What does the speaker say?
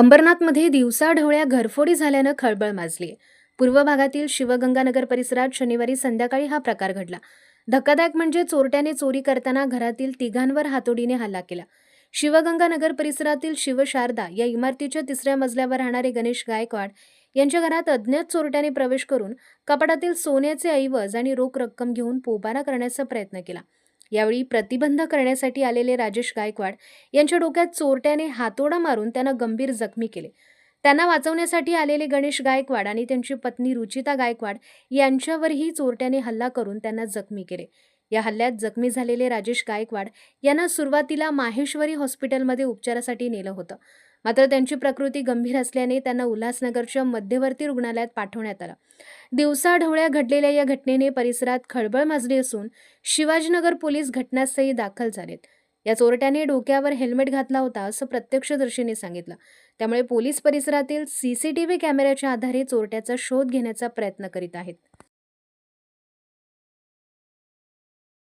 अंबरनाथमध्ये दिवसाढवळ्या घरफोडी झाल्यानं खळबळ माजली. पूर्व भागातील शिवगंगानगर परिसरात शनिवारी संध्याकाळी हा प्रकार घडला. धक्कादायक म्हणजे चोरट्याने चोरी करताना घरातील तिघांवर हातोडीने हल्ला केला. शिवगंगानगर परिसरातील शिवशारदा या इमारतीच्या तिसऱ्या मजल्यावर राहणारे गणेश गायकवाड यांच्या घरात अज्ञात चोरट्याने प्रवेश करून कपाटातील सोन्याचे ऐवज आणि रोख रक्कम घेऊन पोबारा करण्याचा प्रयत्न केला. यावेळी प्रतिबंध करण्यासाठी आलेले राजेश गायकवाड यांच्या डोक्यात चोरट्याने हातोडा मारून त्यांना गंभीर जखमी केले. त्यांना वाचवण्यासाठी आलेले गणेश गायकवाड आणि त्यांची पत्नी रुचिता गायकवाड यांच्यावरही चोरट्याने हल्ला करून त्यांना जखमी केले. या हल्ल्यात जखमी झालेले राजेश गायकवाड यांना सुरुवातीला माहेश्वरी हॉस्पिटलमध्ये उपचारासाठी नेलं होतं. मात्र त्यांची प्रकृती गंभीर असल्याने त्यांना उल्हासनगरच्या मध्यवर्ती रुग्णालयात पाठवण्यात आलं. दिवसाढवळ्या घडलेल्या या घटनेने परिसरात खळबळ माजली असून शिवाजीनगर पोलीस घटनास्थळी दाखल झालेत. या चोरट्याने डोक्यावर हेल्मेट घातला होता असं प्रत्यक्षदर्शींनी सांगितलं. त्यामुळे पोलीस परिसरातील सीसीटीव्ही कॅमेऱ्याच्या आधारे चोरट्याचा शोध घेण्याचा प्रयत्न करीत आहेत.